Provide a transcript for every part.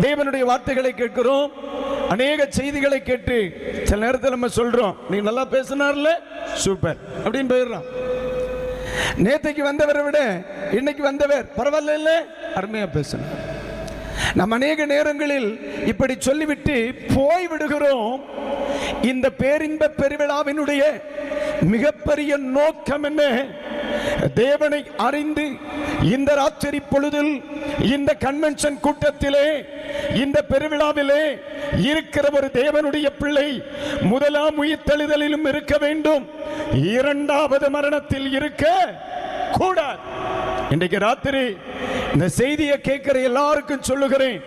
தேவனுடைய வார்த்தைகளை கேட்கிறோம். அநேக செய்திகளை கேட்டு சில நேரத்தில் நம்ம சொல்றோம். நீ நல்லா பேசினார்ல? சூப்பர். அப்படின்னு போயிடுறோம். நேத்தைக்கு வந்தவரை விட இன்னைக்கு வந்தவர் பரவாயில்ல இல்ல? அருமையா பேசணும் நம்ம அநேக நேரங்களில் இப்படி சொல்லிவிட்டு போய் விடுகிறோம். இந்த பேரின்ப பெருவிழாவினுடைய மிகப்பெரிய நோக்கம் என்ன? தேவனை அறிந்து இந்த ராத்திரி பொழுதில் இந்த கன்வென்ஷன் கூட்டத்திலே இந்த பெருவிழாவிலே இருக்கிற ஒரு தேவனுடைய பிள்ளை முதலாம் உயிர்த்தெழுதலிலும் இருக்க வேண்டும். இரண்டாவது மரணத்தில் இருக்க கூடாது. இன்றைக்கு ராத்திரி இந்த செய்தியை கேட்கிற எல்லாருக்கும் சொல்லுகிறேன்.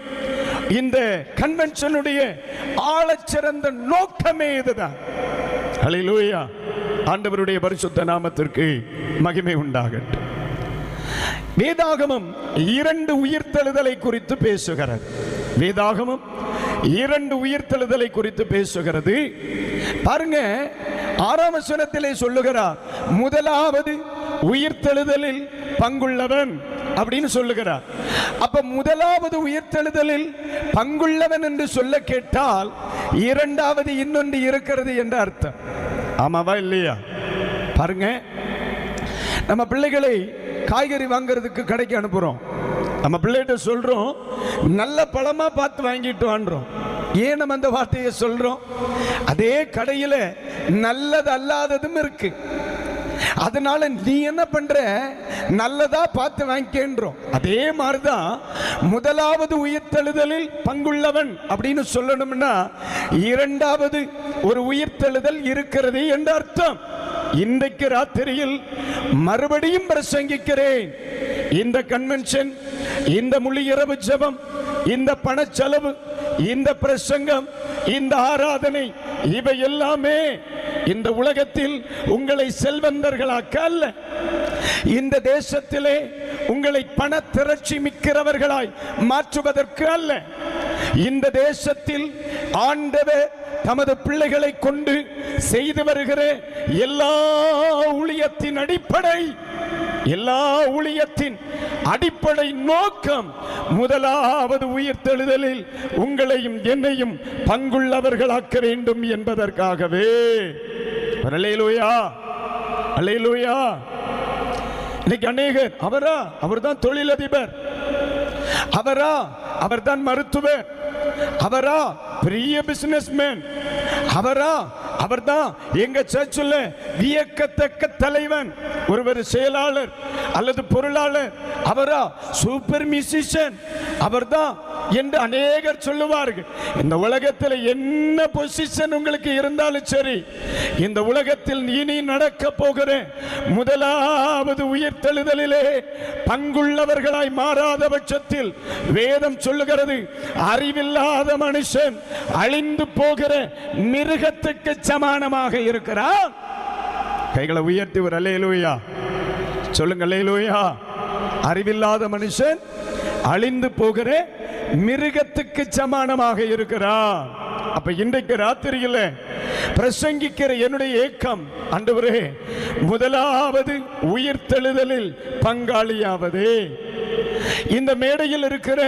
இந்த கன்வென்ஷனுடைய ஆழச்சிறந்த நோக்கமே இதுதான். ஹalleluya. ஆண்டவருடைய பரிசுத்த நாமத்திற்கு மகிமை உண்டாகட்டும். வேதாகமம் இரண்டு உயிர்த்தெழுதலை குறித்து பேசுகிறது. வேதாகமம் இரண்டு உயிர்த்தெழுதலை குறித்து பேசுகிறது. பாருங்க ஆறாம் வசனத்திலே சொல்லுகிறார் முதலாவது உயிர்த்தெழுதலில் பங்குள்ளவன் அப்படின்னு சொல்லுகிறார் அப்ப முதலாவது உயிர்த்தெழுதலில் பங்குள்ளவன் என்று சொல்ல கேட்டால் இரண்டாவது இன்னொன்று இருக்கிறது என்ற அர்த்தம். ஆமாவா இல்லையா? பாருங்க நம்ம பிள்ளைகளை காய்கறி வாங்குறதுக்கு கடைக்கு அனுப்புறோம். நம்ம பிள்ளைகிட்ட சொல்கிறோம் நல்ல பழமாக பார்த்து வாங்கிட்டு வான்றோம் ஏன் நம்ம அந்த வார்த்தையை சொல்கிறோம் அதே கடையில் நல்லது அல்லாததும் இருக்கு. அதனால நீ என்ன பண்ற? நல்லதா பார்த்து வாங்கிக்கின்றோம். அதே மாதிரிதான் முதலாவது உயிர்த்தெழுதலில் பங்குள்ளவன் அப்படின்னு சொல்லணும்னா இரண்டாவது ஒரு உயிர்த்தெழுதல் இருக்கிறது என்ற அர்த்தம். இன்றைக்கு ராத்திரியில் மறுபடியும் பிரசங்கிக்கிறேன். இந்த கன்வென்ஷன் இந்த முழு இரவு ஜபம் இந்த பணச்செலவு இந்த பிரசங்கம் இந்த ஆராதனை இவை எல்லாமே இந்த உலகத்தில் உங்களை செல்வந்தர்களாக்க அல்ல. இந்த தேசத்திலே உங்களை பண திரட்சி மிக்கிறவர்களாய் மாற்றுவதற்கு அல்ல. இந்த தேசத்தில் ஆண்டவர் தமது பிள்ளைகளை கொண்டு செய்து வருகிற எல்லா ஊழியத்தின் அடிப்படை எல்லா ஊழியத்தின் அடிப்படை நோக்கம் முதலாவது உயிர்த்தெழுதலில் உங்களையும் என்னையும் பங்குள்ளவர்களாக்க வேண்டும் என்பதற்காகவே. அல்லேலூயா அல்லேலூயா. இன்னைக்கு அநேகர் அவரா? அவர்தான் தொழிலதிபர். அவரா? அவர்தான் மருத்துவர். அவரா? பெரிய பிசினஸ்மேன் அவரா? அவர்தான் எங்க சர்ச்சில் வியக்கத்தக்க தலைவன். ஒருவர் செயலாளர் அல்லது பொருளாளர். அவரா சூப்பர் மியூசிஷியன் அவர்தான் என்று அநேகர் சொல்லுவார்கள். இந்த உலகத்தில் என்ன பொசிஷன் உங்களுக்கு இருந்தாலும் சரி இந்த உலகத்தில் இனி நடக்க போகிற முதலாவது உயிர்த்தெழுதலிலே பங்குள்ளவர்களாய் மாறாத பட்சத்தில் வேதம் சொல்லுகிறது அறிவில்லாத மனுஷன் அழிந்து போகிற மிருகத்துக்கு சமானமாக இருக்கிறான். கைகளை உயர்த்தி ஒரு அலையலூயா சொல்லுங்க அலையலூயா அறிவில்லாத மனுஷன் அழிந்து போகிற மிருகத்துக்கு சமானமாக இருக்கிறான் அப்ப இன்றைக்கு ராத்திரியில் பிரசங்கிக்கிற என்னுடைய ஏக்கம் அன்றுவரே முதலாவது உயிர்த்தெழுதலில் பங்காளியாவது. இந்த மேடையில் இருக்கிற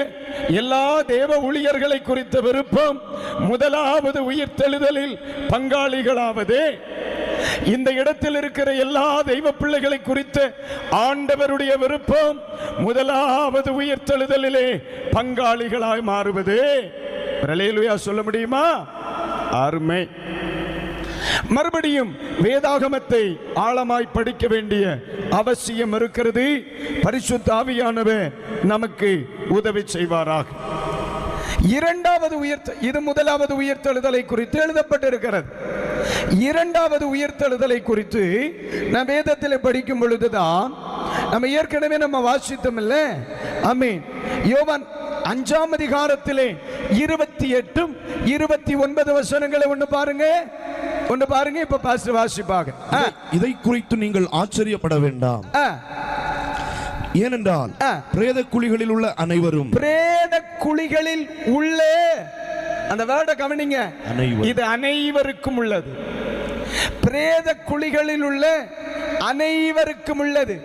எல்லா தேவ ஊழியர்களை குறித்த விருப்பம் முதலாவது உயிர்த்தெழுதலில் பங்காளிகளாவது. இந்த இடத்தில் இருக்கிற எல்லா தெய்வ பிள்ளைகளை குறித்து ஆண்டவருடைய விருப்பம் முதலாவது உயிர்த்தெழுதலிலே பங்காளிகளாய் மாறுவது. சொல்ல முடியுமா? அருமை. மறுபடியும் வேதாகமத்தை ஆழமாய் படிக்க வேண்டிய அவசியம் இருக்கிறது. பரிசுத்த ஆவியானவர் நமக்கு உதவி செய்வாராக. இரண்டாவது உயிர் இது முதலாவது உயிர்த்தெழுதலை குறித்து எழுதப்பட்டிருக்கிறது. இரண்டாவது உயிர்த்தெழுதலை குறித்து நான் வேதத்தில் படிக்கும் பொழுதுதான் நம்ம ஏற்கனவே நம்ம வாசித்தோம் இல்ல? அமீன் யோவான் அஞ்சாம் அதிகாரத்திலே இருபத்தி எட்டும் இருபத்தி ஒன்பது வசனங்களை ஒன்று பாருங்க. ஒன்று பாருங்க இப்ப பாஸ்ட் வாசிப்பாங்க. இதை குறித்து நீங்கள் ஆச்சரியப்பட வேண்டாம். ஏனென்றால். பிரேத குழிகளில் உள்ள அனைவரும் பிரேத குழிகளில் உள்ளே அந்த வேர்டை கவனிங்க. இது அனைவருக்கும் உள்ளது. பிரேத குழிகளில் உள்ள அனைவருக்கும் உள்ளது.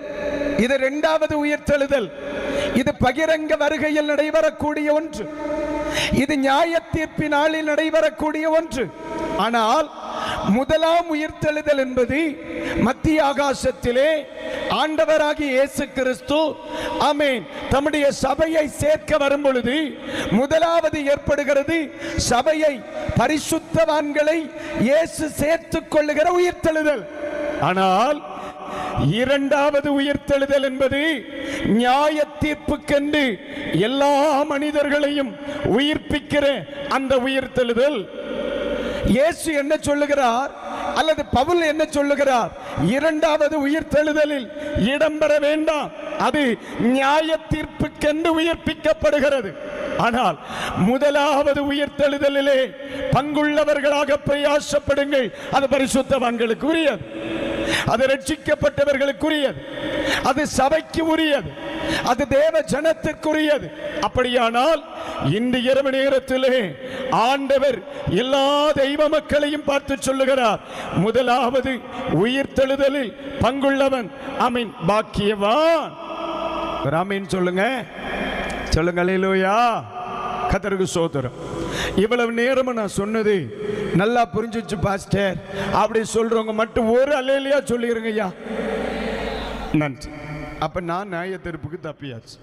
இது இரண்டாவது உயிர்த்தெழுதல் இது பகிரங்க வருகையில் நடைபெறக்கூடிய ஒன்று. இது நியாய தீர்ப்பு நாளில் நடைபெறக்கூடிய ஒன்று. ஆனால் முதலாம் உயிர்த்தெழுதல் என்பது மத்திய ஆகாசத்திலே ஆண்டவராகி இயேசு கிறிஸ்து ஆமென். தம்முடைய சபையை சேர்க்க வரும் பொழுது முதலாவது ஏற்படுகிறது சபையை பரிசுத்தவான்களை இயேசு சேர்த்துக் கொள்ளுகிற உயிர்த்தெழுதல். ஆனால் இரண்டாவது உயிர்த்தெழுதல் என்பது நியாய தீர்ப்புக்கென்று எல்லா மனிதர்களையும் உயிர்ப்பிக்கிற அந்த உயிர்த்தெழுதல். இயேசு என்ன சொல்லுகிறார்? அல்லது பவுல் என்ன சொல்லுகிறார்? இரண்டாவது உயிர்த்தெழுதலில் இடம்பெற வேண்டாம். அது நியாய தீர்ப்புக்கென்று உயிர்ப்பிக்கப்படுகிறது. ஆனால் முதலாவது உயிர்த்தெழுதலிலே பங்குள்ளவர்களாக பிரயாசப்படுங்கள். அது பரிசுத்தவான்களுக்கு உரியது அது ரட்சிக்கப்பட்டவர்களுக்குரியது. அது சபைக்கு உரியது. அது தேவ ஜனத்திற்குரியது. அப்படியானால் இந்த இரவு நேரத்திலே ஆண்டவர் எல்லா தெய்வ மக்களையும் பார்த்து சொல்லுகிறார். முதலாவது உயிர்த்தெழுதலில் பங்குள்ளவன் அமீன். பாக்கியவான். ராமீன் சொல்லுங்க. சொல்லுங்க லூயா கத்தருக்கு சோதரம் இவ்வளவு நேரமும் நான் சொன்னது நல்லா புரிஞ்சுச்சு பாஸ்டர். அப்படி சொல்றவங்க மட்டும் ஒரு அலையிலையா சொல்லிடுங்க ஐயா நன்றி. அப்ப நான் நியாய தீர்ப்புக்கு தப்பியாச்சு.